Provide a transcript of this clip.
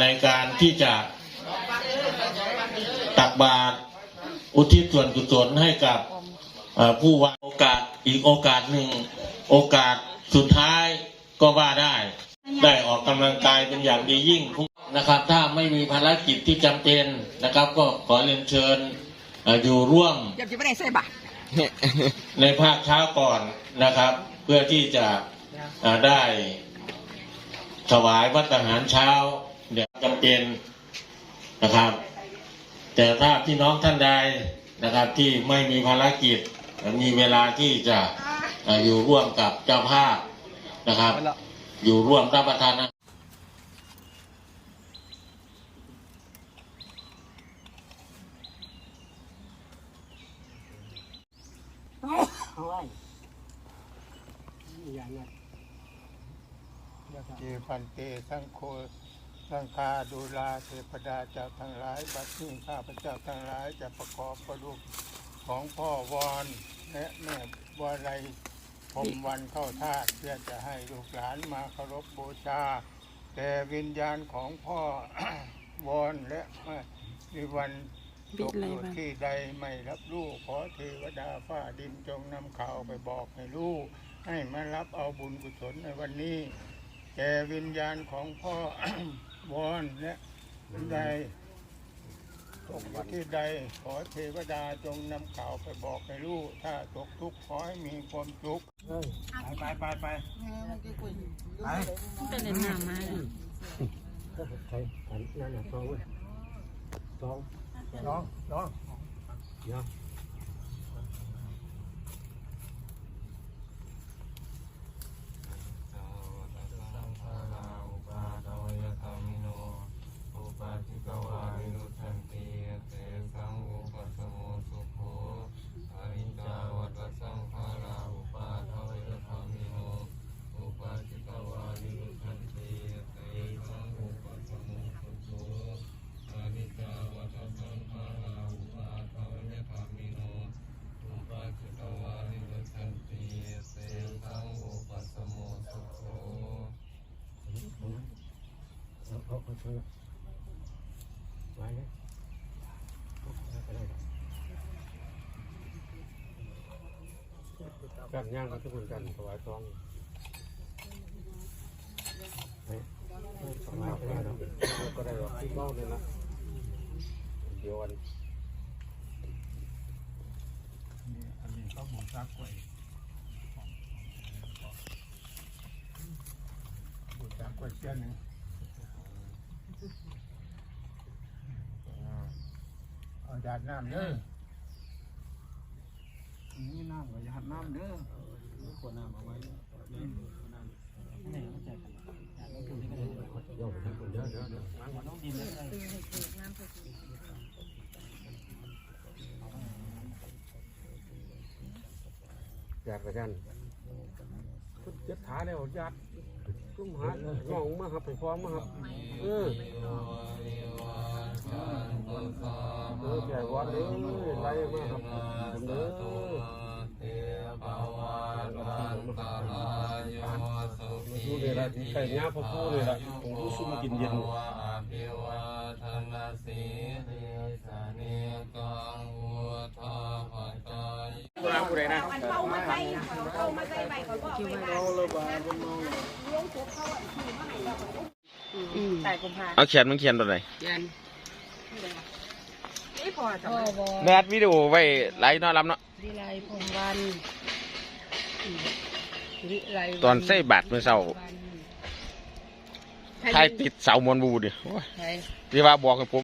ในการที่จะตักบาตรอุทิศส่วนกุศลให้กับผู้ว่าโอกาสอีกโอกาสหนึ่งโอกาสสุดท้ายก็ว่าได้ ได้ออกกำลังกายเป็นอย่างดียิ่งนะครับ ถ้าไม่มีภารกิจที่จำเป็นนะครับ ก็ขอเรียนเชิญออยู่ร่วมในภาคเช้าก่อนนะครับ เพื่อที่จะได้ ถวายวัตหารเช้าเดี๋ยวจำเป็นนะครับ แต่ถ้าพี่น้องท่านใดนะครับที่ไม่มีภารกิจ มีเวลาที่จะอยู่ร่วมกับเจ้าภาพนะครับ อยู่ร่วมรับประทานอาหารเจพันเตสังโฆสังฆาดูลาเทพดาเจ้าทั้งหลาย บัดนี้ข้าพเจ้าทั้งหลายจะประกอบประดุกของพ่อวอนและแม่วาไรพรหมวันเข้าทาสเพื่อจะให้ลูกหลานมาเคารพบูชา แต่วิญญาณของพ่อวอนและแม่วิวันตกอยู่ที่ใดไม่รับรู้ขอเทวดาฟ้าดินจงนำข่าวไปบอกให้ลูกให้มารับเอาบุญกุศลในวันนี้ แก่วิญญาณของพ่อ วอนและใดตกอยู่ที่ใดขอเทวดาจงนำข่าวไปบอกให้ลูกถ้าตกทุกข์ขอให้มีความสุขไปไปไปก็เลยหน้ามาใช่อันนั่นนะสองสองน้องน้องเดี๋ยว เอาเอาเอาเถอะไว้เลยกันย่างก็ทุกคนกันถวายซองถวายก็ได้นะก็ได้หร อกที่เบ้าเลยนะเดี๋ยววันอันนี้เขาหมูซักไว้หมูซักไว้เส้นหนึ่งเอาดาดน้ำเด้อนี่น้ำก็ดาดน้ำเด้อขวดน้ำเอาไว้เดี๋ยวเดี๋ยวเดี๋ยวเดี๋ยวยัดไปกันยัดขาเร็วยัดตุ้มหาน้องมาครับไปพร้อมมาครับเออ เออแก่วัดเลยไล่มาครับเด้อดูเลยละที่ไก่ย่าพ่อพูเลยละผมรู้สึกมากินเย็นมันเข้ามาใส่เข้ามาใส่ใบเขาก็เอาไปขายลงทุกเขาอะขี่มาให้เราใส่กุมภาเอาเขียนมึงเขียนตัวไหนยัน นี่พอจะพ่อวอแมสวิดีโอไว้ไลฟ์นอนรับเนาะวิไลพงวันวิไลตอนใส่บัตรเมื่อเช้าถ่ายติดเสามวนบูดิโอ้ยใช่ที่ว่าบอกให้ผม